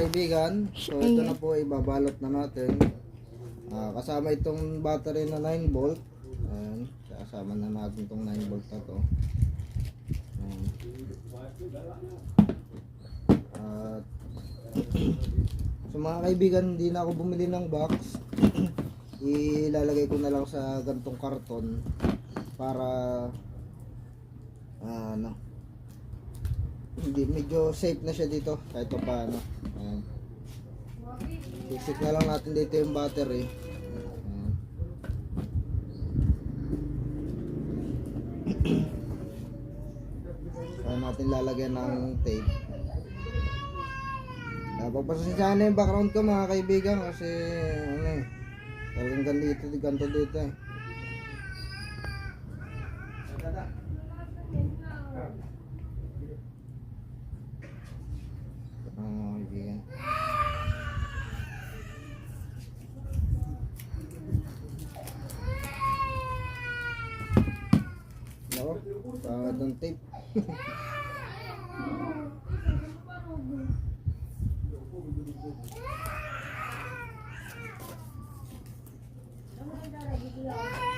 kaibigan. So ito na po ibabalot na natin. Ah, kasama itong battery na 9 volt. Ayan, kasama na natin itong 9 volt na to. Ayan. At so mga kaibigan, hindi na ako bumili ng box. Ilalagay ko na lang sa gantong karton para ah, ano hindi medyo safe na siya dito kahit pa paano. Ayan. Isik na lang natin dito yung battery. Ayan. Natin lalagyan ng tape. Pagpasensyahan na yung background ko mga kaibigan kasi ano eh. Talagang ganito, ganito dito eh. Ah, mga kaibigan. Pangit ng tape. Ayan.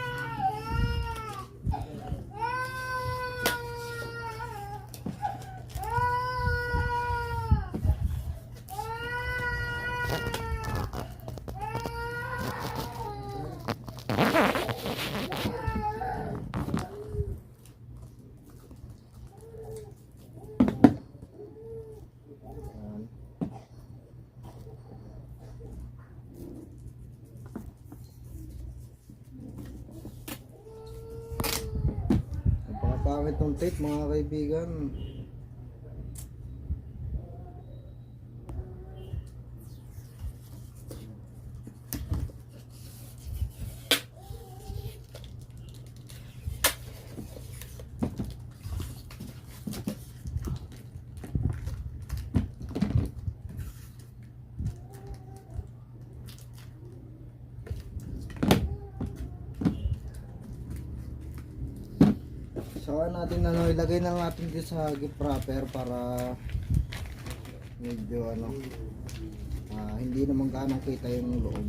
Tape mga kaibigan. Saka natin ano, ilagay na natin dito sa gift wrapper para medyo ano ah, hindi naman gaano kita yung loob.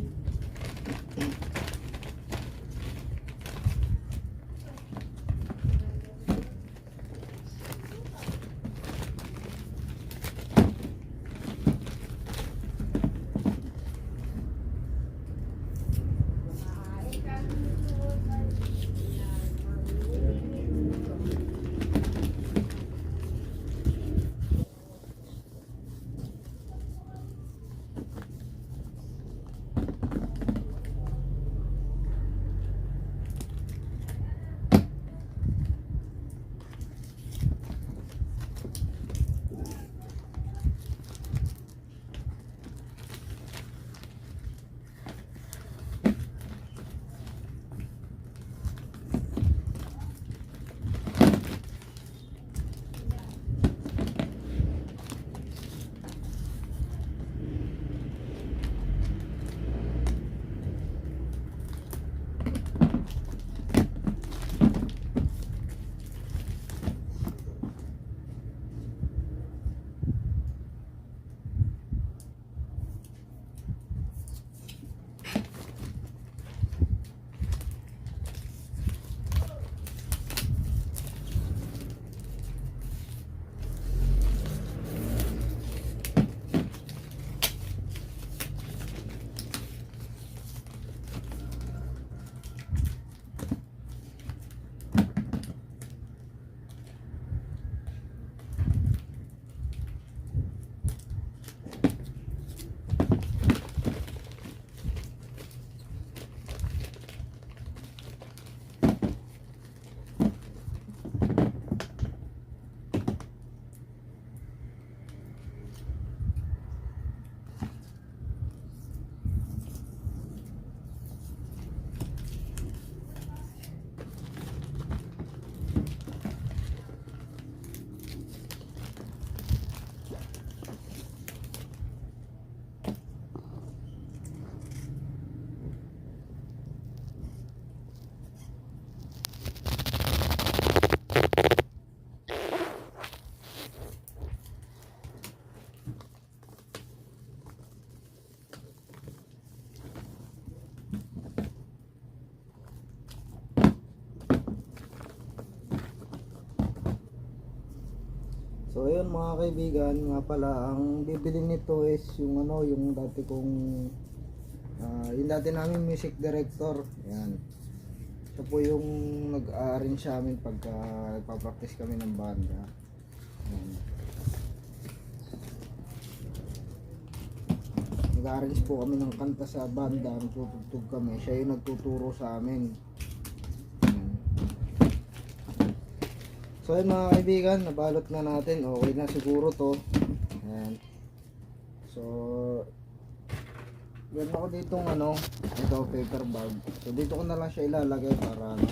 So ayun mga kaibigan, nga pala ang bibili nito is yung ano, yung dati kong ah, yung dati namin music director. Yan. Siya po yung nag-arrange sa amin pagka nagpa-practice kami ng banda. Yan. Nag-arrange po kami ng kanta sa banda, nagtutugtog kami. Siya yung nagtuturo sa amin. Yan. So ayun mga kaibigan, nabalot na natin. Okay na siguro to. Ayan. So, meron ako ditong ano, ito paper bag. So dito ko na lang siya ilalagay para ano.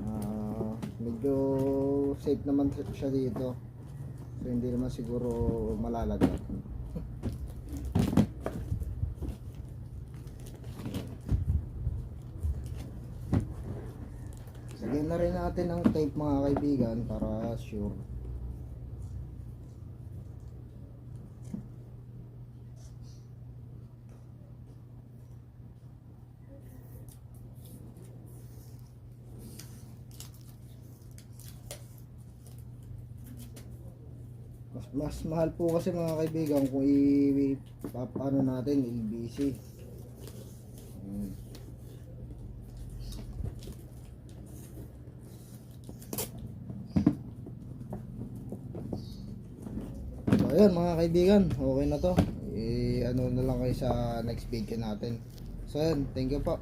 ah, medyo safe naman siya dito. So hindi naman siguro malalagat. Natin ng tape mga kaibigan para sure. Mas, mahal po kasi mga kaibigan kung i, pa- paano natin LBC. Hmm. So ayun mga kaibigan, okay na to. I ano na lang kayo sa next video natin. So ayun, thank you po.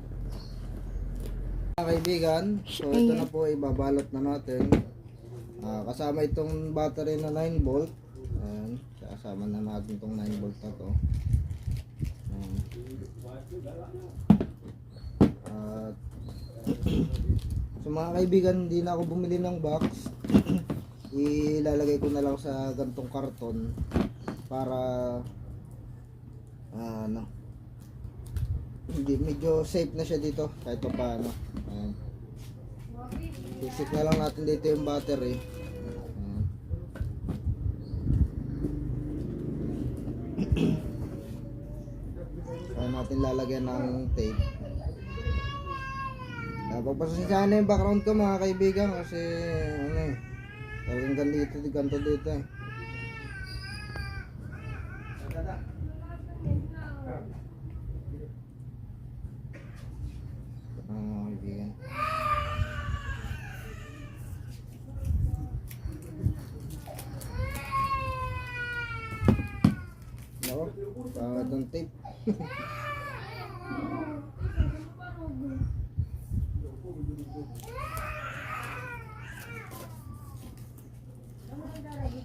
Mga kaibigan, so ito na po ibabalot na natin. Ah, kasama itong battery na 9 volt. Ayan, kasama na natin itong 9 volt na to. Ayan. At so mga kaibigan, hindi na ako bumili ng box. Ilalagay ko na lang sa gantong karton para ano hindi medyo safe na siya dito kahit pa paano. Ayan. Sisik na lang natin dito yung battery. Ayan. Kaya natin lalagyan ng tape. Pagpasensyahan na yung background ko mga kaibigan kasi ano eh. Talagang ganito, ganito dito eh. Pangit ng tape.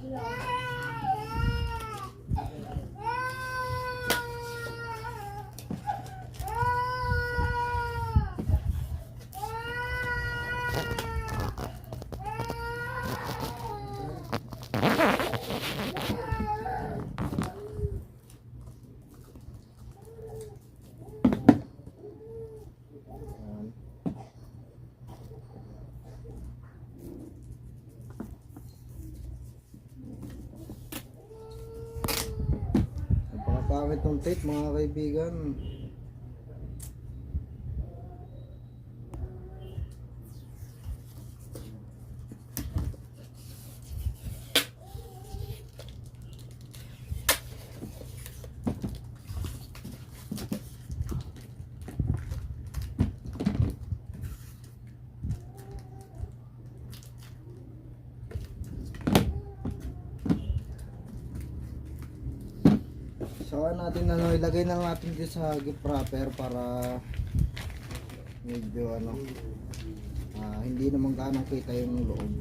Ayan. Napakapangit ng tape mga kaibigan. So ano natin ano, ilagay na natin dito sa gift wrapper para medyo ano ah, hindi naman gaano kita yung loob.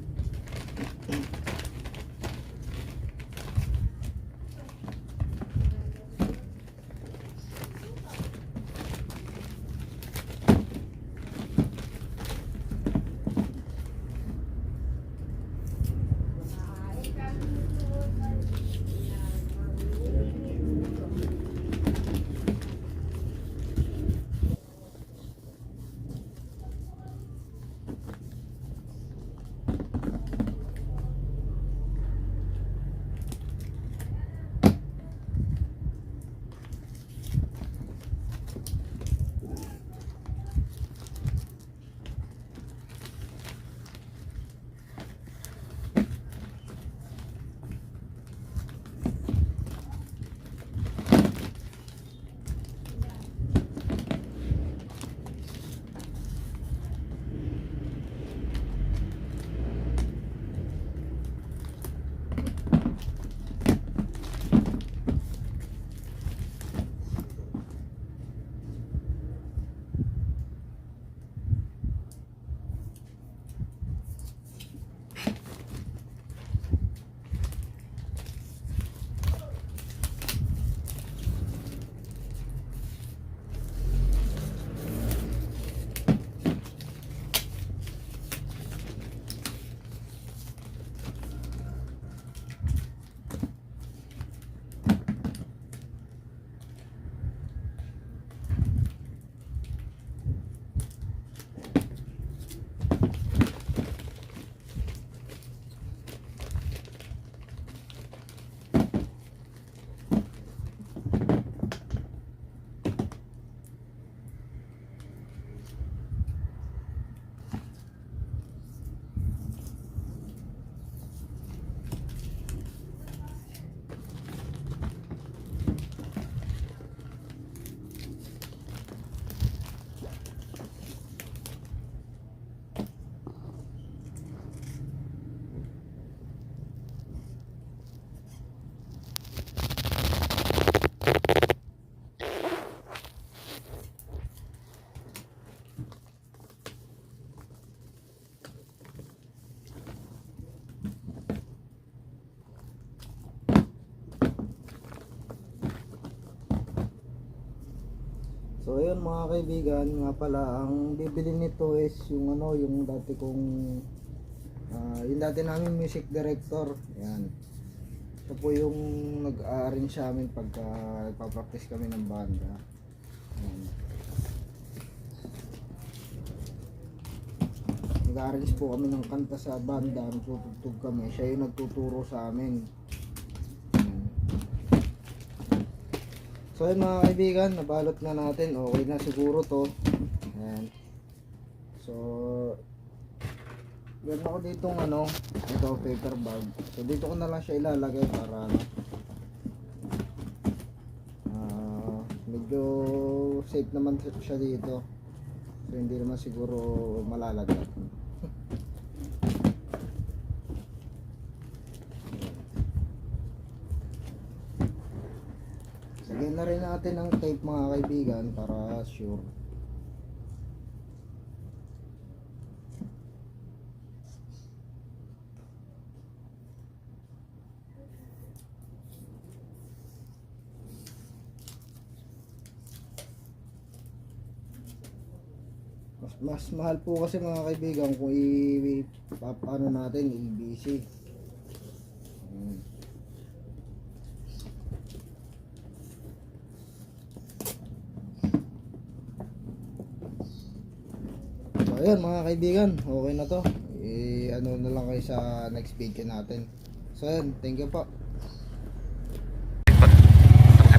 Mga kaibigan, nga pala ang bibili nito is yung ano, yung dati kong ah, yung dati namin music director. Yan. Siya po yung nag-arrange sa amin pagka nagpa-practice kami ng banda. Yan. Nag-arrange po kami ng kanta sa banda, nagtutugtog kami. Siya yung nagtuturo sa amin. Yan. So ayun mga kaibigan, nabalot na natin. Okay na siguro to. Ayan. So, meron ako ditong ano, ito paper bag. So dito ko na lang siya ilalagay para ano. ah, medyo safe naman siya dito. So hindi naman siguro malalagat. Natin ng tape mga kaibigan para sure. Mas, mahal po kasi mga kaibigan kung i paano natin i-BC. So ayun mga kaibigan, okay na to. I ano na lang kayo sa next video natin. So ayun, thank you po.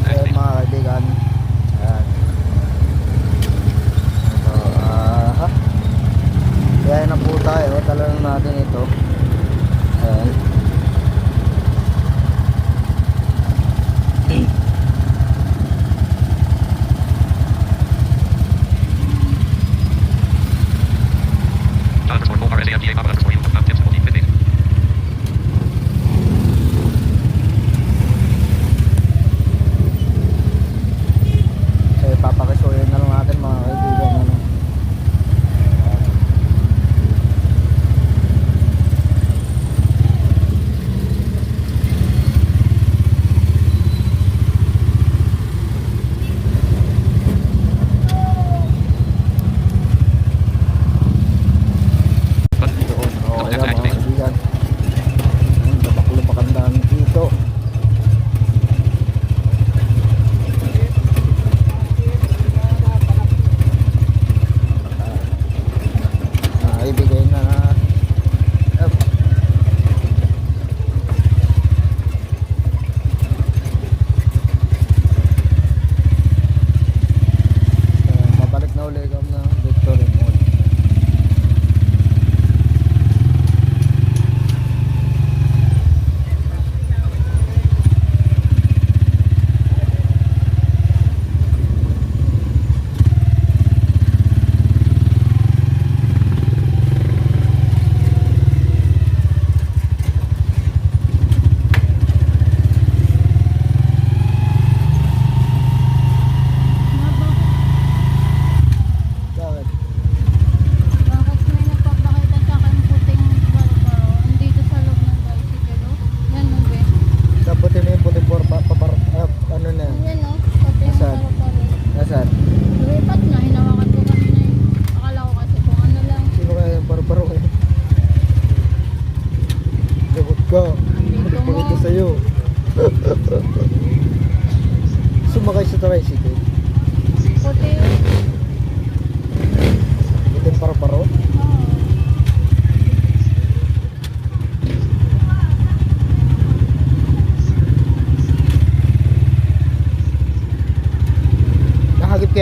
Ayun mga kaibigan. Ayan. Ito, ah, ha? Kaya na po tayo, tala na natin ito.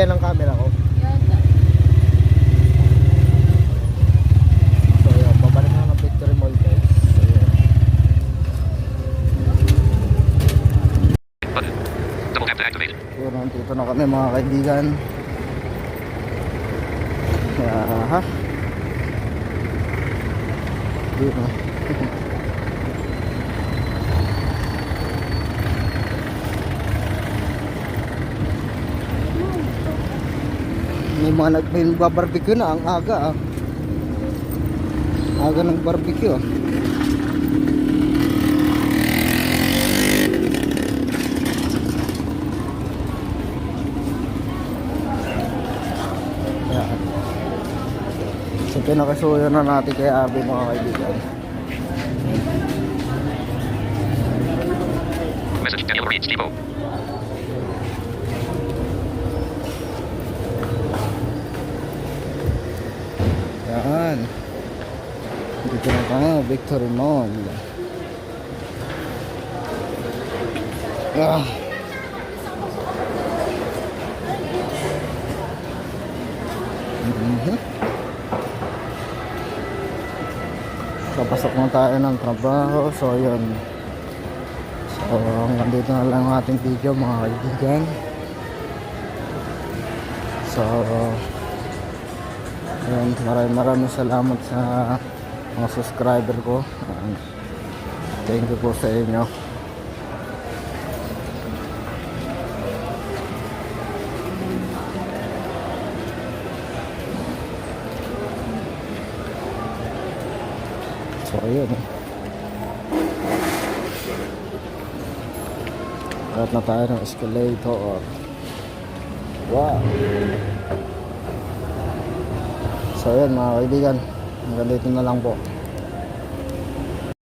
Nakagip kaya ng camera ko. Yata. So yun, babalik na ng Victory Mall guys. So yun. Button. Double tap to activate. So nandito na kami mga kaibigan. Yeah, ha? Dito. may mga nag may nagbabarbecue na ang aga ah. aga ng barbecue ah. So pinakasuyo na natin kay Abi mga kaibigan. Message can you reach Debo? Yan. Dito na tayo, Victory Mall. Ah. Mhm. Papasok na tayo ng trabaho. So, yun. So, hanggang dito na lang ang ating video mga kaibigan. So, Ayan, maraming maraming salamat sa mga subscriber ko. Ayan. Thank you po sa inyo. So, ayun. Kahit na tayo ng escalator. Wow! So yun mga kaibigan, hanggang dito na lang po.